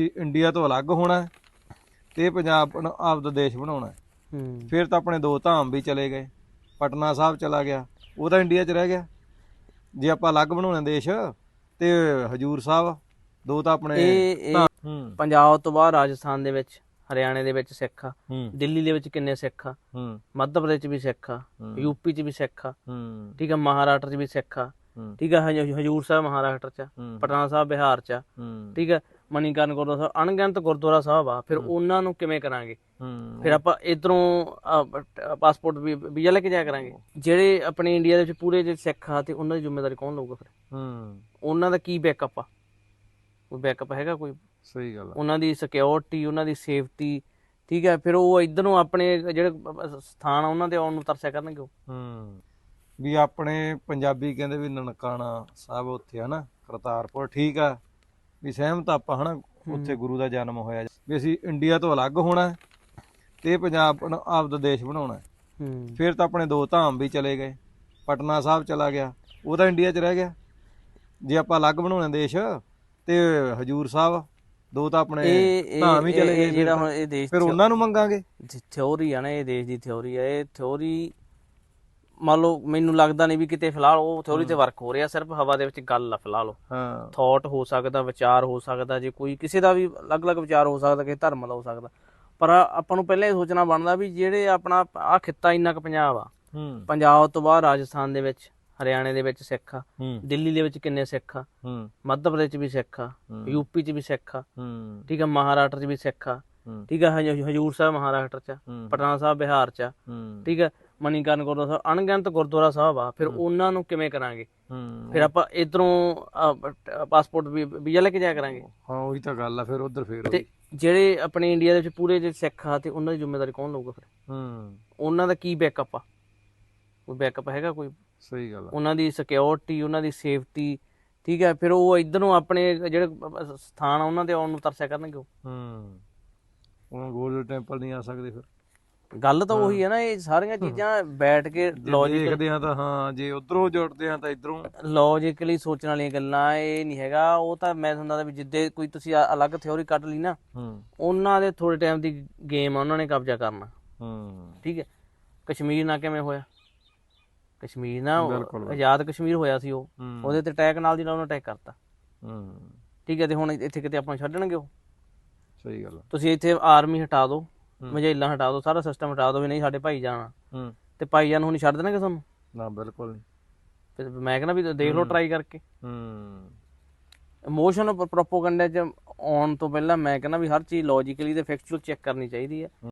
India ਤੋਂ ਅਲੱਗ ਹੋਣਾ ਤੇ ਪੰਜਾਬ ਨੂੰ ਆਪਦਾ ਦੇਸ਼ ਬਣਾਉਣਾ ਫਿਰ ਤਾਂ ਆਪਣੇ ਦੋ ਧਾਮ ਵੀ ਚਲੇ ਗਏ। ਪਟਨਾ ਸਾਹਿਬ ਚਲਾ ਗਿਆ। ਉਹ ਤਾਂ ਇੰਡੀਆ 'ਚ ਰਹਿ ਗਿਆ। ਜੇ ਆਪਾਂ ਅਲੱਗ ਬਣਾਉਣਾ ਦੇਸ਼ ਤੇ ਹਜੂਰ ਸਾਹਿਬ ਦੋ ਤਾਂ ਆਪਣੇ ਪੰਜਾਬ ਤੋਂ ਬਾਅਦ ਰਾਜਸਥਾਨ ਦੇ ਵਿੱਚ ਹਰਿਆਣੇ ਦੇ ਵਿੱਚ ਸਿੱਖ ਆ। ਦਿੱਲੀ ਦੇ ਵਿੱਚ ਕਿੰਨੇ ਸਿੱਖ ਆ? ਮੱਧ ਪ੍ਰਦੇਸ਼ 'ਚ ਵੀ ਸਿੱਖ ਆ। ਯੂਪੀ 'ਚ ਵੀ ਸਿੱਖ ਆ। ਹੂੰ। ਠੀਕ ਆ ਮਹਾਰਾਸ਼ਟਰ 'ਚ ਵੀ ਸਿੱਖ ਆ। ਹੂੰ। ਠੀਕ ਆ ਹਜ- ਹਜੂਰ ਸਾਹਿਬ ਮਹਾਰਾਸ਼ਟਰ 'ਚ ਪਟਨਾ ਸਾਹਿਬ ਬਿਹਾਰ 'ਚ ਠੀਕ ਆ ਮਣੀਕਰਨ ਗੁਰਦੁਆਰਾ ਸਾਹਿਬ ਅਣਗਿਣਤ ਗੁਰਦੁਆਰਾ ਸਾਹਿਬ ਆ ਫਿਰ ਉਹਨਾਂ ਨੂੰ ਕਿਵੇਂ ਕਰਾਂਗੇ? ਫਿਰ ਆਪਾਂ ਇਧਰੋਂ ਪਾਸਪੋਰਟ ਵੀ ਵੀਜ਼ਾ ਲੈ ਕੇ ਜਾਇਆ ਕਰਾਂਗੇ। ਜਿਹੜੇ ਆਪਣੇ ਇੰਡੀਆ ਦੇ ਵਿੱਚ ਪੂਰੇ ਜੇ ਸਿੱਖ ਆ ਤੇ ਉਹਨਾਂ ਦੀ ਜ਼ਿੰਮੇਵਾਰੀ ਕੌਣ ਲਊਗਾ ਫਿਰ? ਹੂੰ। ਉਹਨਾਂ ਦਾ ਕੀ ਬੈਕਅਪ ਆ? ਕੋਈ ਬੈਕਅਪ ਹੈਗਾ ਕੋਈ? ਸਹੀ ਗੱਲ ਆ। ਉਹਨਾਂ ਦੀ ਸਿਕਿਉਰਿਟੀ ਉਹਨਾਂ ਦੀ ਸੇਫਟੀ ਠੀਕ ਹੈ ਫਿਰ ਉਹ ਇਧਰੋਂ ਆਪਣੇ ਜਿਹੜੇ ਸਥਾਨ ਆ ਉਹਨਾਂ ਦੇ ਆਉਣ ਨੂੰ ਤਰਸਿਆ ਕਰਨਗੇ ਉਹ। ਹੂੰ। ਵੀ ਆਪਣੇ ਪੰਜਾਬੀ ਕਹਿੰਦੇ ਵੀ ਨਨਕਾਣਾ ਸਾਹਿਬ ਉੱਥੇ ਹਨਾ ਕਰਤਾਰਪੁਰ ਠੀਕ ਆ? ਵੀ ਸਹਿਮਤ ਆਪਾਂ ਹਨਾ? ਉੱਥੇ ਗੁਰੂ ਦਾ ਜਨਮ ਹੋਇਆ। ਵੀ ਅਸੀਂ ਇੰਡੀਆ ਤੋਂ ਅਲੱਗ ਹੋਣਾ ਤੇ ਪੰਜਾਬ ਨੂੰ ਆਪਦਾ ਦੇਸ਼ ਬਣਾਉਣਾ ਫਿਰ ਤਾਂ ਆਪਣੇ ਦੋ ਧਾਮ ਵੀ ਚਲੇ ਗਏ। ਪਟਨਾ ਸਾਹਿਬ ਚਲਾ ਗਿਆ। ਉਹ ਤਾਂ ਇੰਡੀਆ 'ਚ ਰਹਿ ਗਿਆ। ਜੇ ਆਪਾਂ ਅਲੱਗ ਬਣਾਉਣਾ ਦੇਸ਼ ਤੇ ਹਜੂਰ ਸਾਹਿਬ ਦੋ ਤਾਂ ਆਪਣੇ ਧਾਮ ਹੀ ਚਲੇ ਗਏ ਜਿਹੜਾ ਹੁਣ ਇਹ ਦੇਸ਼ ਫਿਰ ਉਹਨਾਂ ਨੂੰ ਮੰਗਾਂਗੇ। ਥਿਉਰੀ ਆ ਨਾ ਇਹ ਦੇਸ਼ ਦੀ ਥਿਉਰੀ ਆ। ਇਹ ਥਿਉਰੀ ਮੰਨ ਲਓ ਮੈਨੂੰ ਲੱਗਦਾ ਨਹੀਂ ਵੀ ਕਿਤੇ ਫਿਲਹਾਲ ਉਹ ਥਿਉਰੀ ਤੇ ਵਰਕ ਹੋ ਰਿਹਾ ਸਿਰਫ ਹਵਾ ਦੇ ਵਿੱਚ ਗੱਲ ਆ ਫਿਲਹਾਲ। ਹਾਂ। ਥਾਟ ਹੋ ਸਕਦਾ ਵਿਚਾਰ ਹੋ ਸਕਦਾ ਜੇ ਕੋਈ ਕਿਸੇ ਦਾ ਵੀ ਅਲੱਗ-ਅਲੱਗ ਵਿਚਾਰ ਹੋ ਸਕਦਾ ਕਿਸੇ ਧਰਮ ਦਾ ਹੋ ਸਕਦਾ। ਪਰ ਆਪਾਂ ਨੂੰ ਪਹਿਲਾਂ ਇਹ ਸੋਚਣਾ ਬਣਦਾ ਵੀ ਜਿਹੜੇ ਆਪਣਾ ਆ ਖਿੱਤਾ ਇੰਨਾ ਕੁ ਪੰਜਾਬ ਆ। ਹੂੰ। ਪੰਜਾਬ ਤੋਂ ਬਾਅਦ ਰਾਜਸਥਾਨ ਦੇ ਵਿੱਚ ਹਰਿਆਣੇ ਦੇ ਵਿੱਚ ਸਿੱਖ ਆ। ਦਿੱਲੀ ਦੇ ਵਿੱਚ ਕਿੰਨੇ ਸਿੱਖ ਆ। ਹੂੰ। ਮੱਧ ਪ੍ਰਦੇਸ਼ 'ਚ ਵੀ ਸਿੱਖ ਆ। ਯੂਪੀ 'ਚ ਵੀ ਸਿੱਖ ਆ। ਹੂੰ। ਠੀਕ ਆ ਮਹਾਰਾਸ਼ਟਰ 'ਚ ਵੀ ਸਿੱਖ ਆ। ਠੀਕ ਆ ਹਜ- ਹਜੂਰ ਸਾਹਿਬ ਮਹਾਰਾਸ਼ਟਰ 'ਚ ਪਟਨਾ ਸਾਹਿਬ ਬਿਹਾਰ 'ਚ ਠੀਕ ਆ ਮਣੀਕਰਨ ਗੁਰਦੁਆਰਾ ਸਾਹਿਬ ਅਣਗਿਣਤ ਗੁਰਦੁਆਰਾ ਸਾਹਿਬ ਆ ਫਿਰ ਉਹਨਾਂ ਨੂੰ ਕਿਵੇਂ ਕਰਾਂਗੇ? ਹੂੰ। ਫਿਰ ਆਪਾਂ ਇਧਰੋਂ ਪਾਸਪੋਰਟ ਵੀ ਵੀਜ਼ਾ ਲੈ ਕੇ ਜਾਇਆ ਕਰਾਂਗੇ? ਹਾਂ ਉਹੀ ਤਾਂ ਗੱਲ ਆ ਫਿਰ ਉਧਰ ਫੇਰ ਤੇ ਜਿਹੜੇ ਆਪਣੇ ਇੰਡੀਆ ਦੇ ਵਿੱਚ ਪੂਰੇ ਜੇ ਸਿੱਖ ਆ ਤੇ ਉਹਨਾਂ ਦੀ ਜ਼ਿੰਮੇਵਾਰੀ ਕੌਣ ਲਊਗਾ ਫਿਰ? ਹੂੰ। ਉਹਨਾਂ ਦਾ ਕੀ ਬੈਕਅਪ ਆ? ਕੋਈ ਬੈਕਅਪ ਹੈਗਾ ਕੋਈ? ਸਹੀ ਗੱਲ ਆ। ਉਹਨਾਂ ਦੀ ਸਿਕਿਉਰਿਟੀ ਉਹਨਾਂ ਦੀ ਸੇਫਟੀ ਠੀਕ ਹੈ ਫਿਰ ਉਹ ਇਧਰੋਂ ਆਪਣੇ ਜਿਹੜੇ ਸਥਾਨ ਆ ਉਹਨਾਂ ਦੇ ਆਉਣ ਨੂੰ ਤਰਸਿਆ ਕਰਨਗੇ ਉਹ? ਹੂੰ। ਉਹ ਗੋਲਡਨ ਟੈਂਪਲ ਨਹੀਂ ਆ ਸਕਦੇ ਫਿਰ। ਗੱਲ ਤਾਂ ਉਹੀ ਹੈ। ਨਾ ਇਹ ਸਾਰੀਆਂ ਚੀਜ਼ਾਂ ਬੈਠ ਕੇ ਲੌਜੀਕ ਦੇਖਦੇ ਆ ਤਾਂ ਹਾਂ ਜੇ ਉਧਰੋਂ ਜੁੜਦੇ ਆ ਤਾਂ ਇਧਰੋਂ। ਲੌਜੀਕਲੀ ਸੋਚਣ ਵਾਲੀਆਂ ਗੱਲਾਂ ਇਹ ਨਹੀਂ ਹੈਗਾ। ਉਹ ਤਾਂ ਮੈਂ ਤੁਹਾਨੂੰ ਦੱਸਦਾ ਵੀ ਜਿੱਦੇ ਕੋਈ ਤੁਸੀਂ ਅਲੱਗ ਥਿਉਰੀ ਕੱਢ ਲਈ ਨਾ ਹੂੰ। ਉਹਨਾਂ ਦੇ ਥੋੜੇ ਟਾਈਮ ਦੀ ਗੇਮ ਆ ਉਹਨਾਂ ਨੇ ਕਬਜ਼ਾ ਕਰਨਾ। ਹੂੰ। ਠੀਕ ਹੈ? ਕਸ਼ਮੀਰ ਨਾਲ ਕਿਵੇਂ ਹੋਇਆ? ਕਸ਼ਮੀਰ ਨਾ। ਆਜ਼ਾਦ ਕਸ਼ਮੀਰ ਹੋਇਆ ਸੀ ਉਹ। ਉਹਦੇ ਤੇ ਅਟੈਕ ਨਾਲ ਦੀ ਨਾਲ ਉਹਨੇ ਅਟੈਕ ਕਰਤਾ। ਹੂੰ। ਠੀਕ ਹੈ? ਤੇ ਹੁਣ ਇੱਥੇ ਕਿਤੇ ਆਪਾਂ ਨੂੰ ਛੱਡਣਗੇ ਉਹ? ਸਹੀ ਗੱਲ ਤੁਸੀਂ ਇੱਥੇ ਆਰਮੀ ਹਟਾ ਦਿਓ। ਮਝੇਲਾ ਹਟਾ ਦਿਓ ਸਾਰਾ ਸਿਸਟਮ ਹਟਾ ਦਿਓ ਵੀ ਨਹੀਂ ਸਾਡੇ ਭਾਈ ਜਾਣਾ। ਹੂੰ। ਤੇ ਭਾਈ ਜਾਨ ਹੁਣ ਛੱਡ ਦੇਣਗੇ ਤੁਹਾਨੂੰ ਨਾ ਬਿਲਕੁਲ ਨਹੀਂ। ਫਿਰ ਮੈਂ ਕਹਿੰਦਾ ਵੀ ਦੇਖ ਲਓ ਟਰਾਈ ਕਰਕੇ। ਹੂੰ। ਇਮੋਸ਼ਨ ਪ੍ਰੋਪੋਗੈਂਡਾ ਚ ਆਉਣ ਤੋਂ ਪਹਿਲਾਂ ਮੈਂ ਕਹਿੰਦਾ ਵੀ ਹਰ ਚੀਜ਼ ਲੌਜੀਕਲੀ ਤੇ ਫੈਕਚੁਅਲ ਚੈੱਕ ਕਰਨੀ ਚਾਹੀਦੀ ਹੈ।